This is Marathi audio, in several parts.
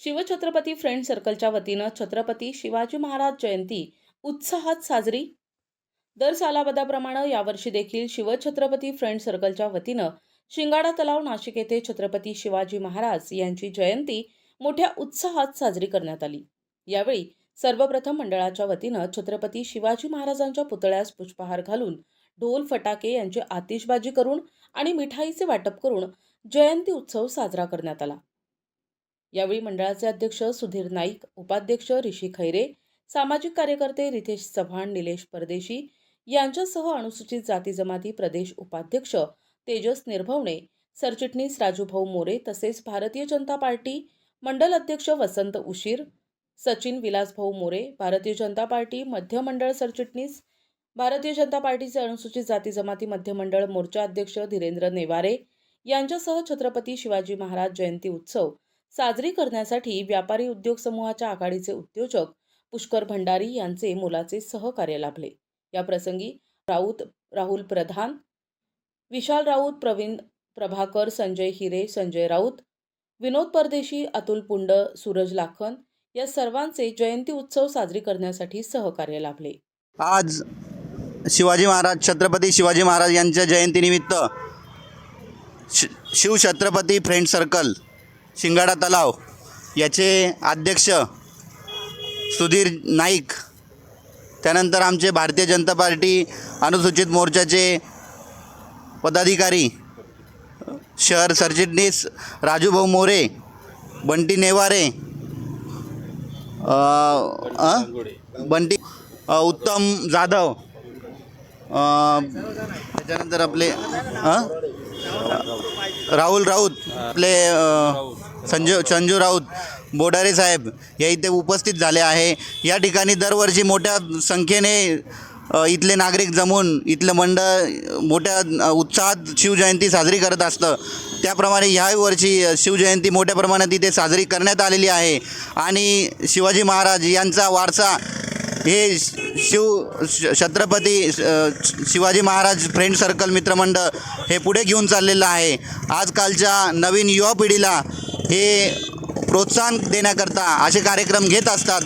शिवछत्रपती फ्रेंड सर्कलच्या वतीनं छत्रपती शिवाजी महाराज जयंती उत्साहात साजरी. दर सालाबदाप्रमाणे यावर्षी देखील शिवछत्रपती फ्रेंड सर्कलच्या वतीनं शिंगाडा तलाव नाशिक येथे छत्रपती शिवाजी महाराज यांची जयंती मोठ्या उत्साहात साजरी करण्यात आली. यावेळी सर्वप्रथम मंडळाच्या वतीनं छत्रपती शिवाजी महाराजांच्या पुतळ्यास पुष्पहार घालून ढोल फटाके यांची आतिषबाजी करून आणि मिठाईचे वाटप करून जयंती उत्सव साजरा करण्यात आला. यावेळी मंडळाचे अध्यक्ष सुधीर नाईक उपाध्यक्ष ऋषी खैरे सामाजिक कार्यकर्ते रितेश चव्हाण निलेश परदेशी यांच्यासह अनुसूचित जाती जमाती प्रदेश उपाध्यक्ष तेजस निर्भवणे सरचिटणीस राजूभाऊ मोरे तसेच भारतीय जनता पार्टी मंडल अध्यक्ष वसंत उशीर सचिन विलासभाऊ मोरे भारतीय जनता पार्टी मध्य मंडळ सरचिटणीस भारतीय जनता पार्टीचे अनुसूचित जाती जमाती मध्य मंडळ मोर्चा अध्यक्ष धीरेंद्र नेवारे यांच्यासह छत्रपती शिवाजी महाराज जयंती उत्सव साजरी करण्यासाठी व्यापारी उद्योग समूहाच्या आघाडीचे उद्योजक पुष्कर भंडारी यांचे मोलाचे सहकार्य लाभले. या प्रसंगी राऊत राहुल प्रधान विशाल राऊत प्रवीण प्रभाकर संजय हिरे संजय राऊत विनोद परदेशी अतुल पुंड सूरज लाखन या सर्वांचे जयंती उत्सव साजरी करण्यासाठी सहकार्य लाभले. आज शिवाजी महाराज छत्रपती शिवाजी महाराज यांच्या जयंतीनिमित्त शि शिवछत्रपती फ्रेंड सर्कल शिंगाडा तलाव याचे अध्यक्ष सुधीर नाईक त्यानंतर आमचे भारतीय जनता पार्टी अनुसूचित मोर्चाचे पदाधिकारी शहर सरचिटणीस राजूभाऊ मोरे बंटी नेवारे बंटी उत्तम जाधव त्याच्यानंतर आपले राहुल राऊत आपले संजू संजू राऊत बोडारे साहेब या इथे उपस्थित झाले आहे. या ठिकाणी दरवर्षी मोठ्या संख्येने इथले नागरिक जमून इथलं मंडळ मोठ्या उत्साहात शिवजयंती साजरी करत असतं. त्याप्रमाणे ह्याही वर्षी शिवजयंती मोठ्या प्रमाणात इथे साजरी करण्यात आलेली आहे. आणि शिवाजी महाराज यांचा वारसा हे शिव श- छत्रपती शिवाजी महाराज फ्रेंड सर्कल मित्रमंडळ हे पुढे घेऊन चाललेलं आहे. आजकालच्या नवीन युवा पिढीला हे प्रोत्साहन देण्याकरता असे कार्यक्रम घेत असतात.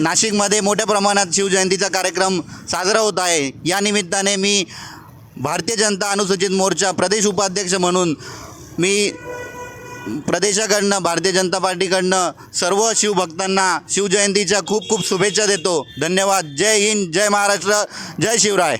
नाशिकमध्ये मोठ्या प्रमाणात शिवजयंतीचा कार्यक्रम साजरा होत आहे. या निमित्ताने मी भारतीय जनता अनुसूचित मोर्चा प्रदेश उपाध्यक्ष म्हणून मी प्रदेशाकडनं भारतीय जनता पार्टीकडनं सर्व शिवभक्तांना शिवजयंतीच्या खूप खूप शुभेच्छा देतो. धन्यवाद. जय हिंद जय महाराष्ट्र जय शिवराय.